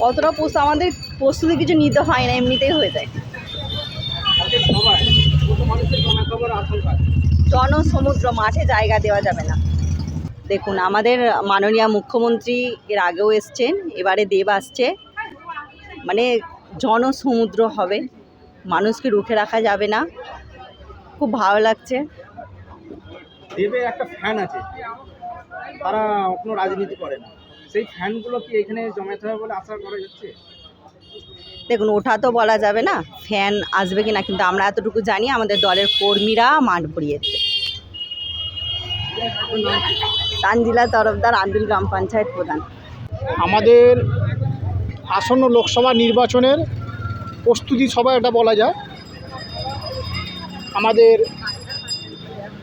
অতটা প্রস্তুত আমাদের প্রস্তুতি কিছু নিতে হয় না, এমনিতেই হয়ে যায়। জনসমুদ্র মাঠে জায়গা দেওয়া যাবে না। দেখুন, আমাদের মাননীয় মুখ্যমন্ত্রী এর আগেও এসছেন, এবারে দেব আসছে। মানে জনসমুদ্র হবে, মানুষকে রুখে রাখা যাবে না। খুব ভালো লাগছে। দেবে একটা ফ্যান আছে। তারা কোনো রাজনীতি করে না। সেই ফ্যানগুলো কি এখানে জমাতে হবে বলে আশা করা যাচ্ছে? দেখুন ওঠা তো বলা যাবে না। ফ্যান আসবে কি না কিন্তু আমরা এতটুকু জানি আমাদের দলের কর্মীরা মাঠ ভরিয়ে দেবে। তানজিলা তরফদার আন্দুল গ্রাম পঞ্চায়েত প্রধান। আমাদের আসন্ন লোকসভা নির্বাচনের প্রস্তুতি সবাই এটা বলা যায়। আমাদের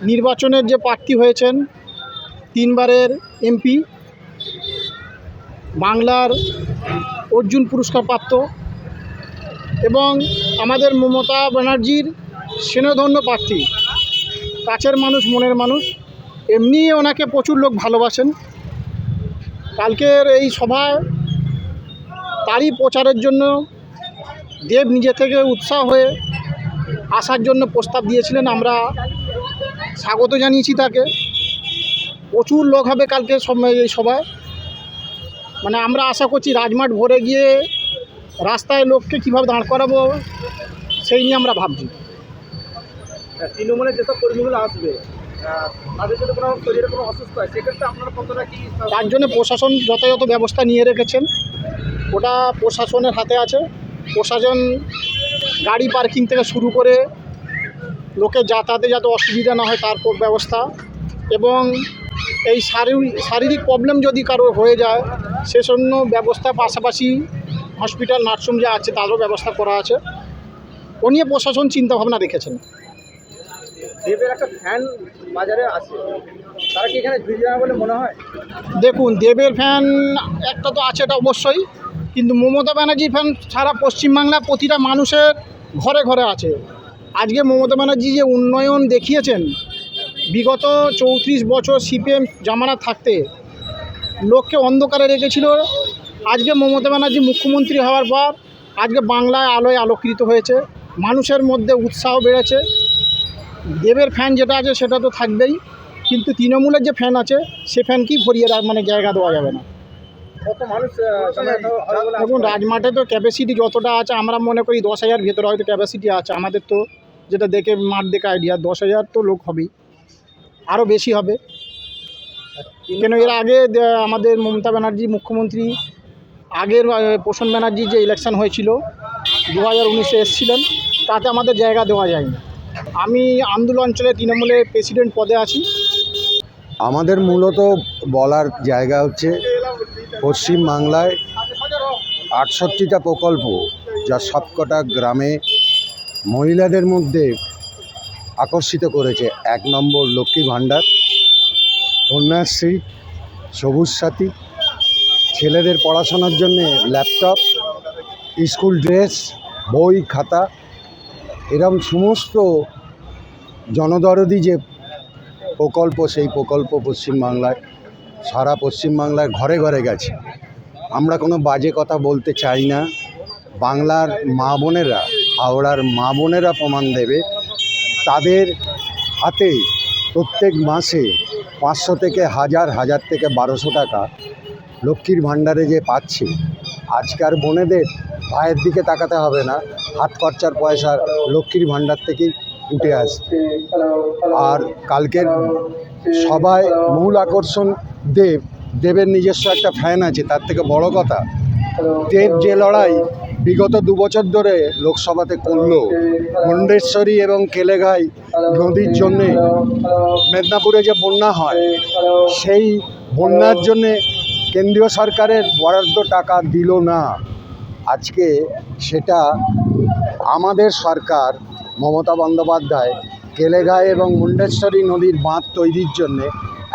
নির্বাচনের যে প্রার্থী হয়েছেন তিনবারের এমপি বাংলার অর্জুন পুরস্কার প্রাপ্ত এবং আমাদের মমতা ব্যানার্জির স্নেহধন্য প্রার্থী, কাছের মানুষ, মনের মানুষ, এমনি ওনাকে প্রচুর লোক ভালোবাসেন। কালকের এই সভায় তারই প্রচারের জন্য দেব নিজে থেকে উৎসাহ হয়ে আসার জন্য প্রস্তাব দিয়েছিলেন। আমরা স্বাগত জানিয়েছি তাকে। প্রচুর লোক হবে কালকে এই সভায়। মানে আমরা আশা করছি রাজমাঠ ভরে গিয়ে রাস্তায় লোককে কীভাবে দাঁড় করাবো সেই নিয়ে আমরা ভাবছি। তৃণমূলের যেসব কর্মীগুলো আসবে হয় তার জন্য প্রশাসন যথাযথ ব্যবস্থা নিয়ে রেখেছেন। ওটা প্রশাসনের হাতে আছে। প্রশাসন গাড়ি পার্কিং থেকে শুরু করে লোকের যাতায়াতে যাতে অসুবিধা না হয় তার ব্যবস্থা এবং এই শারীরিক শারীরিক প্রবলেম যদি কারও হয়ে যায় সে জন্য ব্যবস্থা পাশাপাশি হসপিটাল নার্সিং যে আছে তারও ব্যবস্থা করা আছে। ও নিয়ে প্রশাসন চিন্তাভাবনা রেখেছেন। দেবের একটা ফ্যান বাজারে আছে। তারা কি এখানে ভিড় বলে মনে হয়? দেখুন দেবের ফ্যান একটা তো আছে এটা অবশ্যই। কিন্তু মমতা ব্যানার্জি ফ্যান সারা পশ্চিমবাংলা প্রতিটা মানুষের ঘরে ঘরে আছে। আজকে মমতা ব্যানার্জি যে উন্নয়ন দেখিয়েছেন বিগত চৌত্রিশ বছর সিপিএম জামানা থাকতে লোককে অন্ধকারে রেখেছিল। আজকে মমতা ব্যানার্জি মুখ্যমন্ত্রী হওয়ার পর আজকে বাংলায় আলোয় আলোকৃত হয়েছে। মানুষের মধ্যে উৎসাহ বেড়েছে। দেবের ফ্যান যেটা আছে সেটা তো থাকবেই। কিন্তু তৃণমূলের যে ফ্যান আছে সে ফ্যানকেই ভরিয়ে রাখ- মানে জায়গা দেওয়া যাবে না। বলে দেখুন রাজমাঠে তো ক্যাপাসিটি যতটা আছে আমরা মনে করি দশ হাজার ভেতরে হয়তো ক্যাপাসিটি আছে। আমাদের তো যেটা দেখে মাঠ দেখে আইডিয়া দশ হাজার তো লোক হবেই। আরও বেশি হবে। কেন এর আগে আমাদের মমতা ব্যানার্জি, মুখ্যমন্ত্রী, আগের পোষণ ব্যানার্জি যে ইলেকশন হয়েছিল দু হাজার উনিশে এসেছিলেন, তাতে আমাদের জায়গা দেওয়া যায়নি। আমি আন্দোলন অঞ্চলে তৃণমূলের প্রেসিডেন্ট পদে আছি। আমাদের মূলত বলার জায়গা হচ্ছে পশ্চিম বাংলায় আটষট্টিটা প্রকল্প, যা সবকটা গ্রামে মহিলাদের মধ্যে আকর্ষিত করেছে। এক নম্বর লক্ষ্মী ভাণ্ডার, কন্যাশ্রী, সবুজ সাথী, ছেলেদের পড়াশোনার জন্যে ল্যাপটপ, স্কুল ড্রেস, বই, খাতা, এরম সমস্ত জনদরদি যে প্রকল্প, সেই প্রকল্প পশ্চিমবাংলায়, সারা পশ্চিমবাংলার ঘরে ঘরে গেছে। আমরা কোনো বাজে কথা বলতে চাই না। বাংলার মা বোনেরা, হাওড়ার মা বোনেরা প্রমাণ দেবে তাদের হাতে প্রত্যেক মাসে পাঁচশো থেকে হাজার হাজার থেকে বারোশো টাকা লক্ষ্মীর ভাণ্ডারে যে পাচ্ছে, আজকার বোনেদের ভাইয়ের দিকে তাকাতে হবে না, হাত খরচার পয়সা লক্ষ্মীর ভাণ্ডার থেকেই উঠে আসবে আর কালকের সবাই মূল আকর্ষণ দেব, দেবের নিজস্ব একটা ফ্যান আছে, তার থেকে বড় কথা, দেব যে লড়াই বিগত দু বছর ধরে লোকসভাতে করল মুন্ডেশ্বরী এবং কেলেঘাই নদীর জন্যে মেদিনীপুরে যে বন্যা হয়, সেই বন্যার জন্যে কেন্দ্রীয় সরকারের বরাদ্দ টাকা দিল না। আজকে সেটা আমাদের সরকার, মমতা বন্দ্যোপাধ্যায় কেলেঘাই এবং মুন্ডেশ্বরী নদীর বাঁধ তৈরির জন্যে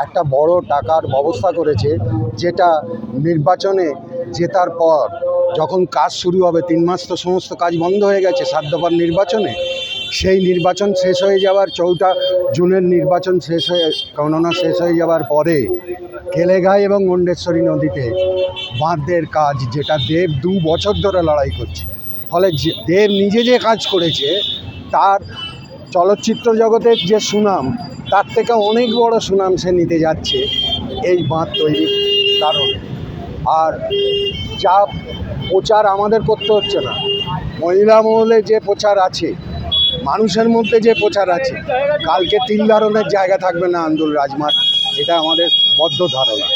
একটা বড় টাকার ব্যবস্থা করেছে, যেটা নির্বাচনে জেতার পর যখন কাজ শুরু হবে, তিন মাস তো সমস্ত কাজ বন্ধ হয়ে গেছে দফার নির্বাচনে, সেই নির্বাচন শেষ হয়ে যাওয়ার চৌঠা জুনের নির্বাচন শেষ হয়ে গণনা শেষ হয়ে যাওয়ার পরে কেলেঘাই এবং মুন্ডেশ্বরী নদীতে বাঁধের কাজ, যেটা দেব দু বছর ধরে লড়াই করছে। ফলে দেব নিজে যে কাজ করেছে, তার চলচ্চিত্র জগতের যে সুনাম, তার থেকে অনেক বড় সুনাম সে নিতে যাচ্ছে এই বাঁধ তৈরির কারণে। আর যা প্রচার আমাদের করতে হচ্ছে না। মহিলা মহলে যে প্রচার আছে, মানুষের মধ্যে যে প্রচার আছে, কালকে তিন ধরনের জায়গা থাকবে না আন্দোলন রাজমাঠ এটা আমাদের বদ্ধ ধারণা।